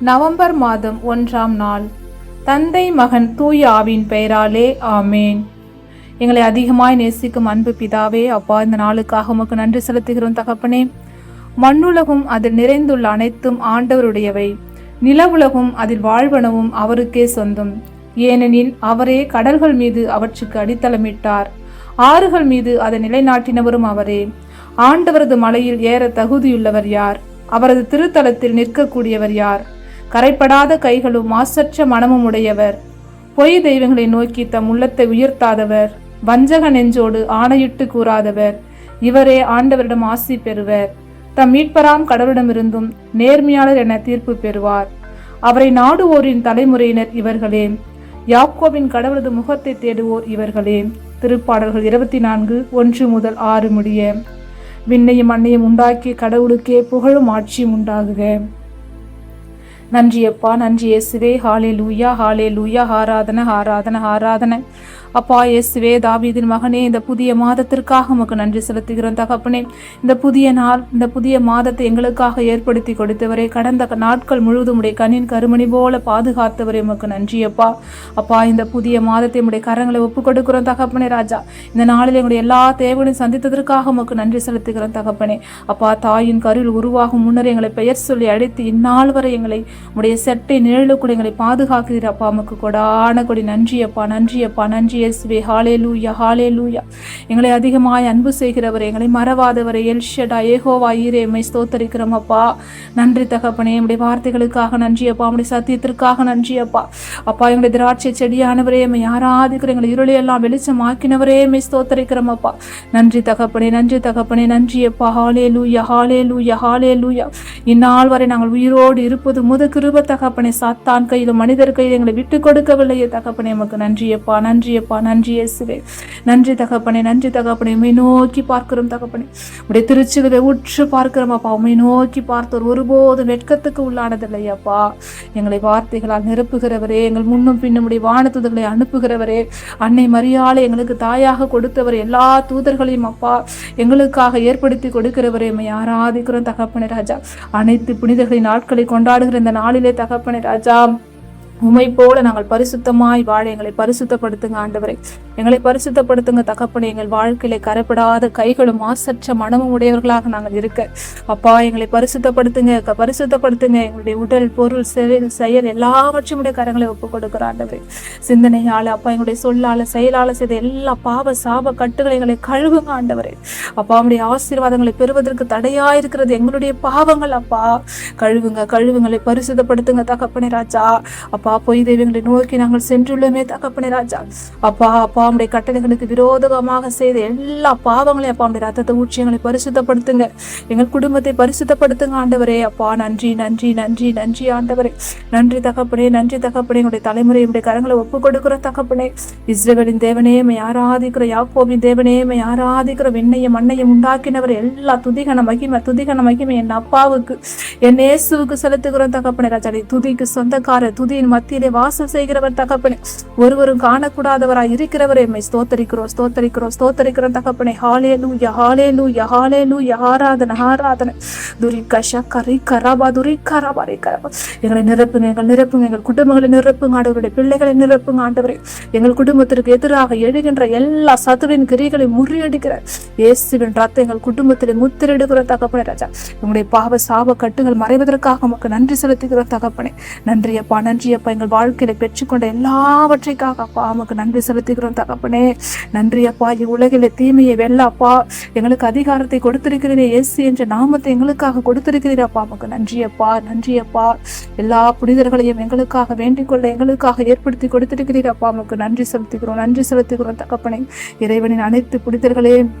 November மாதம் ஒன்றாம் நாள். தந்தை மகன் தூய ஆவின் பெயராலே ஆமேன். எங்களை அதிகமாய் நேசிக்கும் அன்பு பிதாவே அப்பா இந்த நாளுக்காக உமக்கு நன்றி செலுத்துகிறோம் தகப்பனே. மண்ணுலகும் அதில் நிறைந்துள்ள அனைத்தும் ஆண்டவருடையவை. நிலவுலகும் அதில் வாழ்வனவும் அவருக்கே சொந்தம். ஏனெனில் அவரே கடல்கள் மீது அவற்றுக்கு அடித்தளமிட்டார். ஆறுகள் மீது அதை நிலைநாட்டினவரும் அவரே. ஆண்டவரது மலையில் ஏற தகுதியுள்ளவர் யார்? அவரது திருத்தலத்தில் நிற்கக்கூடியவர் யார்? கரைப்படாத கைகளும் மாசற்ற மனமும் உடையவர் பொய் தெய்வங்களை நோக்கி தம் உள்ளத்தை உயர்த்தாதவர். வஞ்சக நெஞ்சோடு ஆணையிட்டு கூறாதவர். இவரே ஆண்டவரிடம் ஆசி பெறுவர். தம் மீட்பராம் கடவுளிடமிருந்தும் நேர்மையாளர் என தீர்ப்பு பெறுவார். அவரை நாடுவோரின் தலைமுறையினர் இவர்களே யாக்கோவின் கடவுளது முகத்தை தேடுவோர் இவர்களே திருப்பாடல்கள் இருபத்தி நான்கு ஒன்று முதல் ஆறு முடிய. விண்ணையும் மண்ணையும் உண்டாக்கி கடவுளுக்கே புகழும் ஆட்சியும் உண்டாகுக. நன்றி அப்பா நன்றி இயேசுவே ஹாலே லூயா ஹாலே லூயா ஆராதன ஆராதன ஆராதன. அப்பா இயேசுவே தாவீதின் மகனே இந்த புதிய மாதத்திற்காக உமக்கு நன்றி செலுத்துகிறோம் தகப்பனே. இந்த புதிய நாள் இந்த புதிய மாதத்தை எங்களுக்காக ஏற்படுத்தி கொடுத்தவரே கடந்த நாட்கள் முழுவதும் உடைய கண்ணின் கருமணி போல பாதுகாத்தவரே உமக்கு நன்றி அப்பா. அப்பா இந்த புதிய மாதத்தை உடைய கரங்களை ஒப்பு கொடுக்கிறோம் தகப்பனே ராஜா. இந்த நாளில் எங்களுடைய எல்லா தேவைகளையும் சந்தித்ததற்காக உமக்கு நன்றி செலுத்துகிறோம் தகப்பனே. அப்பா தாயின் கருவில் உருவாகும் முன்னர் எங்களை பெயர் சொல்லி அழைத்து இந்நாள் வரை எங்களை உடைய செட்டை நிழலுக்குள் எங்களை பாதுகாக்கிறீர் அப்பா. உமக்கு கொடான கொடி. நன்றி அப்பா. நன்றி அப்பா. நன்றி இயேசுவே ஹாலே லூயா ஹாலே லூயா எங்களை அதிகமாய் அன்பு செய்கிறவரை எங்களை மறவாதவரை எல்ஷடா ஏகோவா ஈரேமை ஸ்தோத்தரிக்கிறோம் அப்பா. நன்றி தகப்பனே நம்முடைய வார்த்தைகளுக்காக நன்றி அப்பா உம்முடைய சத்தியத்திற்காக நன்றி அப்பா. அப்பா எங்களுடைய திராட்சை செடியானவரே எம்மை யாராதிக்கிற எங்களை இருளையெல்லாம் வெளிச்சமாக்கினவரே எம்மை ஸ்தோத்தரிக்கிறோம் அப்பா. நன்றி தகப்பனே நன்றி தகப்பனே நன்றி அப்பா. ஹாலே லூயா ஹாலே லூயா ஹாலே லூயா இந்நாள் வரை நாங்கள் உயிரோடு இருப்பது முது கிருப தகப்பனே சாத்தான் கையிலும் மனிதர் கையில் எங்களை விட்டு கொடுக்கவில்லையே தகப்பனே எமக்கு நன்றியப்பா நன்றியப்பா நன்றி இயேசுவே. நன்றி தகப்பனே நன்றி தகப்பனே உண்மை நோக்கி பார்க்கிறோம் தகப்பனே. உடைய திருச்சிகளை உற்று பார்க்கிறோம் அப்பா. உண்மை நோக்கி பார்த்தோர் ஒருபோதும் வெட்கத்துக்கு உள்ளானதில்லையப்பா எங்களை வார்த்தைகளால் நிரப்புகிறவரே எங்கள் முன்னும் பின்னும் உடைய அனுப்புகிறவரே. அன்னை மரியாதை எங்களுக்கு தாயாக கொடுத்தவர் எல்லா தூதர்களையும் அப்பா எங்களுக்காக ஏற்படுத்தி கொடுக்கிறவரே. எம்மை ஆராதிக்கிறோம் தகப்பனே ராஜா. அனைத்து புனிதர்களின் நாட்களை கொண்டாடுகிற இந்த நாளிலே தகப்பனே ராஜா. உமை போல நாங்கள் பரிசுத்தமாய் வாழ எங்களை பரிசுத்தப்படுத்துங்க ஆண்டவரை. எங்களை பரிசுத்தப்படுத்துங்க தகப்பனை எங்கள் வாழ்க்கையில கரப்படாத கைகளும் மாசற்ற மனமும் உடையவர்களாக நாங்கள் இருக்க. அப்பா எங்களை பரிசுத்தப்படுத்துங்க பரிசுத்தப்படுத்துங்க. எங்களுடைய உடல் பொருள் செயல் செயல் எல்லாவற்றையும் உடைய கரங்களை ஒப்பு கொடுக்கிற ஆண்டவரை. சிந்தனையால அப்பா எங்களுடைய சொல்லால செயலால செய்த எல்லா பாவ சாப கட்டுகளை எங்களை கழுவுங்க ஆண்டவரை. அப்பா ஆசீர்வாதங்களை பெறுவதற்கு தடையா இருக்கிறது எங்களுடைய பாவங்கள் அப்பா. கழுவுங்க கழுவுங்களை பரிசுத்தப்படுத்துங்க தகப்பனை ராஜா. அப்பா பொய் தெய்வங்களை நோக்கி நாங்கள் சென்றுள்ளோமே தகப்பனே ராஜா. அப்பா அப்பா உடைய கட்டளைகளுக்கு விரோதமாக செய்த எல்லா பாவங்களையும் அப்பா உடைய ரத்தத்தை ஊற்றியங்களை பரிசுத்தப்படுத்துங்க. எங்கள் குடும்பத்தை பரிசுத்தப்படுத்துங்க ஆண்டவரே. அப்பா நன்றி நன்றி நன்றி நன்றி ஆண்டவரே. நன்றி தகப்பனே நன்றி தகப்பனே. உடைய தலைமுறை உடைய கரங்களை ஒப்பு கொடுக்கிற தகப்பனே இஸ்ரேலின் தேவனேமை ஆராதிக்கிற யாக்கோவின் தேவனேமை ஆராதிக்கிற விண்ணையும் மண்ணையும் உண்டாக்கினவர் எல்லா துதிகன மகிமை துதிகன மகிமை என் அப்பாவுக்கு என் இயேசுவுக்கு செலுத்துகிறோம் தகப்பனே ராஜா. துதிக்கு சொந்தக்காரர் துதியின் மத்தியிலே வாசம் செய்கிறவர் தகப்பனே. ஒருவரும் காணக்கூடாதவராய் இருக்கிறவர். எம்மை ஸ்தோத்தரிக்கிறோம் ஸ்தோத்தரிக்கிறோம் ஸ்தோத்தரிக்கிறோம் தகப்பனே. ஹாலே லூ ஹாலே லூ ஹாலே லூ ஆராதனை. ஹாராதன துரி கஷா கரி கராபா துரி கராபா ரே கராபா. எங்களை நிரப்புங்க எங்கள் நிரப்புங்க எங்கள் குடும்பங்களை நிரப்புங்க ஆண்டவருடைய பிள்ளைகளை நிரப்புங்க ஆண்டவரே. எங்கள் குடும்பத்திற்கு எதிராக எழுகின்ற எல்லா சத்துவின் கிரிகளை முறியடிக்கிற இயேசுவின் ரத்த எங்கள் குடும்பத்தில் முத்திரிடுகிற தகப்பனே ராஜா. உங்களுடைய பாவ சாப கட்டுகள் மறைவதற்காக உமக்கு நன்றி செலுத்துகிற தகப்பனே. நன்றியப்பா நன்றியப்பா. அப்பா எங்கள் வாழ்க்கையில பெற்றுக்கொண்ட எல்லாவற்றைக்காக அப்பா உமக்கு நன்றி செலுத்துகிறோம் தகப்பனே. நன்றி அப்பா இவ்வுலகில தீமையை வெல்ல அப்பா எங்களுக்கு அதிகாரத்தை கொடுத்திருக்கிறீரே இயேசு என்ற நாமத்தை எங்களுக்காக கொடுத்திருக்கிறீர் அப்பா உமக்கு நன்றி அப்பா நன்றி அப்பா. எல்லா புனிதர்களையும் எங்களுக்காக வேண்டிக் கொள்ள எங்களுக்காக ஏற்படுத்தி கொடுத்திருக்கிறீர் அப்பா உமக்கு நன்றி செலுத்துகிறோம் நன்றி செலுத்துகிறோம் தகப்பனே. இறைவனின் அனைத்து புனிதர்களையும்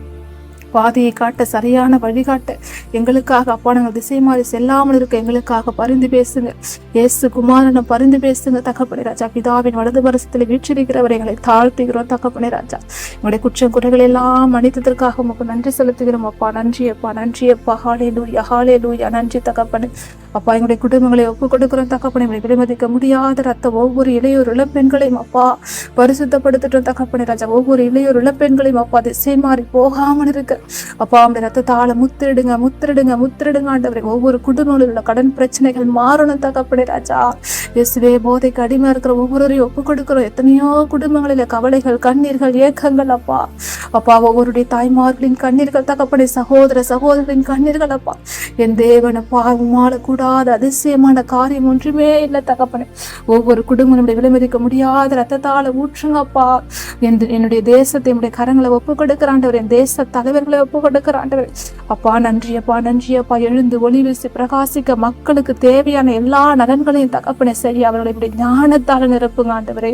பாதையை காட்ட சரியான வழிகாட்ட எங்களுக்காக அப்பா நாங்கள் திசை மாறி செல்லாமல் இருக்க எங்களுக்காக பரிந்து பேசுங்க. இயேசு குமாரனை பரிந்து பேசுங்க தகப்பனே ராஜா. பிதாவின் வலது பரிசத்தில் வீற்றிருக்கிறவரை எங்களை தாழ்த்துகிறோம் தகப்பனே ராஜா. உங்களுடைய குற்றம் குறைகள் எல்லாம் மன்னித்ததற்காக உமக்கு நன்றி செலுத்துகிறோம் அப்பா. நன்றி அப்பா. நன்றி அப்பா. ஹாலே லூயா ஹாலே லூயா நன்றி தகப்பனே. அப்பா எங்களுடைய குடும்பங்களை ஒப்பு கொடுக்கிறோம் தகப்பனை. எங்களை விலைமதிக்க முடியாத ரத்த ஒவ்வொரு இளையோர் இளப்பெண்களையும் அப்பா பரிசுத்தப்படுத்திட்டோம் தகப்பனை ராஜா. ஒவ்வொரு இளையோர் இளப்பெண்களையும் அப்பா திசை மாறி போகாமல் இருக்க. அப்பா அவனுடைய ரத்தத்தால முத்திரிடுங்க முத்திரிடுங்க முத்திரிடுங்க ஆண்டவரை. ஒவ்வொரு குடும்பங்களில் உள்ள கடன் பிரச்சனைகள் மாறணும் தகப்பனை ராஜா. இயேசுவே போதைக்கு அடிமை இருக்கிற ஒவ்வொருவரையும் ஒப்பு கொடுக்கிறோம் எத்தனையோ குடும்பங்களில கவலைகள் கண்ணீர்கள் ஏக்கங்கள் அப்பா. அப்பா ஒவ்வொருடைய தாய்மார்களின் கண்ணீர்கள் தகப்பனை சகோதர சகோதரின் கண்ணீர்கள் அப்பா. என் தேவன அப்பா கூட முடியாத அதிசயமான காரியம் ஒன்றுமே இல்லை தகப்பனே. ஒவ்வொரு குடும்பம் நம்முடைய விலைமதிக்க முடியாத ரத்தத்தால ஊற்றுங்கப்பா. என்னுடைய தேசத்தை என்னுடைய கரங்களை ஒப்பு கொடுக்கிறாண்டவர் என் தேச தலைவர்களை ஒப்பு கொடுக்கிறாண்டவர் அப்பா நன்றி அப்பா நன்றி அப்பா. எழுந்து ஒளி வீசி பிரகாசிக்க மக்களுக்கு தேவையான எல்லா நலன்களையும் தகப்பனை சரி அவர்களுடைய ஞானத்தால் நிரப்புங்க ஆண்டவரே.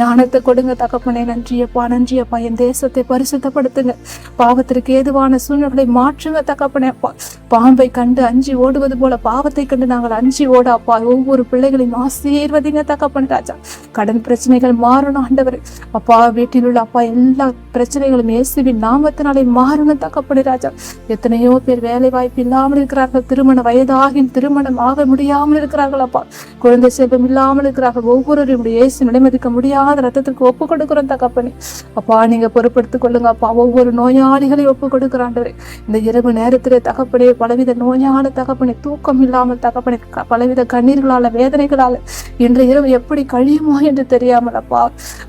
ஞானத்தை கொடுங்க தகப்பனே. நன்றியப்பா நன்றியப்பா என் தேசத்தை பரிசுத்தப்படுத்துங்க. பாவத்திற்கு ஏதுவான சூழ்நிலை மாற்றுங்க தகப்பனே அப்பா. பாம்பை கண்டு அஞ்சி ஓடுவது போல பாவத்தை கண்டு நாங்கள் அஞ்சி அப்பா ஒவ்வொரு பிள்ளைகளையும் ஆசீர்வதிங்க தகப்பன் ராஜா. கடன் பிரச்சனைகள் மாறணும் ஆண்டவர். அப்பா வீட்டில் உள்ள அப்பா எல்லா பிரச்சனைகளும் இயேசுவின் நாமத்தினாலே மாறணும் தகப்பன் ராஜா. எத்தனையோ பேர் வேலை வாய்ப்பு இல்லாமல் இருக்கிறார்கள். திருமண வயதாகி திருமணம் ஆக முடியாமல் இருக்கிறார்கள் அப்பா. குழந்தை செல்வம் இல்லாமல் இருக்கிறார்கள். ஒவ்வொருவரையும் இயேசு நிலைமதிக்க முடியாத ரத்தத்திற்கு ஒப்பு கொடுக்கிறோம் தகப்பனே. அப்பா நீங்க பொறுப்படுத்திக் கொள்ளுங்க அப்பா. ஒவ்வொரு நோயாளிகளையும் ஒப்பு கொடுக்கிறாண்டவரே இந்த இரவு நேரத்திலே தகப்பனே பலவித நோயான தகப்பனே தூக்கம் இல்லாமல் தகப்பனுக்கு பலவித கண்ணீர்களால வேதனைகளால இன்று இரவு எப்படி கழியுமோ என்று தெரியாமல் அப்பா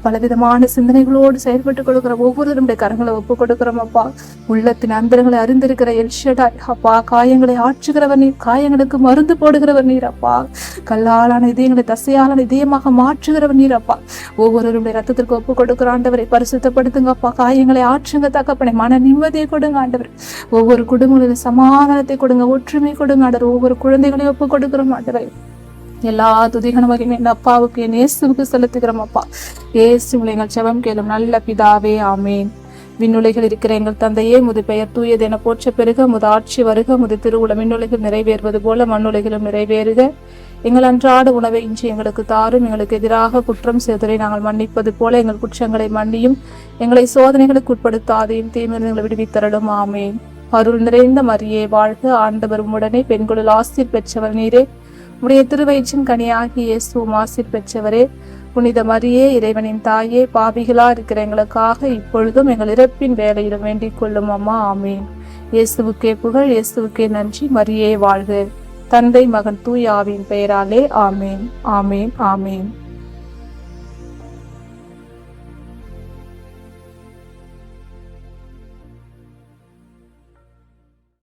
பலவிதமான சிந்தனைகளோடு செயல்பட்டு கொடுக்கிற ஒவ்வொருவருடைய கரங்களை ஒப்பு கொடுக்கிறோம் அப்பா. உள்ளத்தின் அந்தரங்களை அறிந்திருக்கிற எல்ஷடாய் அப்பா காயங்களை ஆற்றுகிறவர் நீர் காயங்களுக்கு மருந்து போடுகிறவர் நீர் அப்பா. கல்லாலான இதயங்களை தசையாலான இதயமாக மாற்றுகிறவர் நீர் அப்பா. ஒவ்வொருவருடைய ரத்தத்திற்கு ஒப்பு கொடுக்கிற ஆண்டவரை பரிசுத்தப்படுத்துங்க அப்பா. காயங்களை ஆற்றுங்க தகப்பனை மன நிம்மதியை கொடுங்க ஆண்டவர். ஒவ்வொரு குடும்பங்களிலும் சமாதானத்தை கொடுங்க ஒற்றுமை கொடுங்க ஆண்டவர். ஒவ்வொரு குழந்தைகளையும் ஒப்பு கொடுக்கிறோம் ஆண்டவரை. எல்லா துதிகன என் அப்பாவுக்கு என் இயேசுக்கு செலுத்துகிறோம் அப்பா. இயேசு எங்கள் செவம் கேளும் நல்ல பிதாவே ஆமேன். விண்ணுலைகள் இருக்கிற எங்கள் தந்தையே முது பெயர் தூயது என போற்ற பெருக முது ஆட்சி வருக முது திருவுள விண்ணுலைகள் நிறைவேறுவது போல மண்ணுலைகளும் நிறைவேறுக. எங்கள் அன்றாட உணவை இன்று எங்களுக்கு தாரும் எங்களுக்கு எதிராக குற்றம் செய்ததை நாங்கள் மன்னிப்பது போல எங்கள் குற்றங்களை மன்னியும் எங்களை சோதனைகளுக்கு உட்படுத்தாதையும் தீமிருந்தங்களை விடுவித்தரலும் ஆமேன். அருள் நிறைந்த மரியே வாழ்க ஆண்டவர் உடனே பெண்களுள் ஆசிர் பெற்றவர் நீரே. உடைய திருவயிற்றின் கனியாகி இயேசுவும் ஆசிர் பெற்றவரே புனித மரியே இறைவனின் தாயே பாவிகளா இருக்கிற எங்களுக்காக இப்பொழுதும் எங்கள் இறப்பின் வேலையிலும் வேண்டிக் கொள்ளும் அம்மா ஆமீன். இயேசுவுக்கே புகழ் இயேசுவுக்கே நன்றி மரியே வாழ்க. தந்தை மகன் தூய் ஆவின் பெயராலே ஆமேன் ஆமேன் ஆமேன்.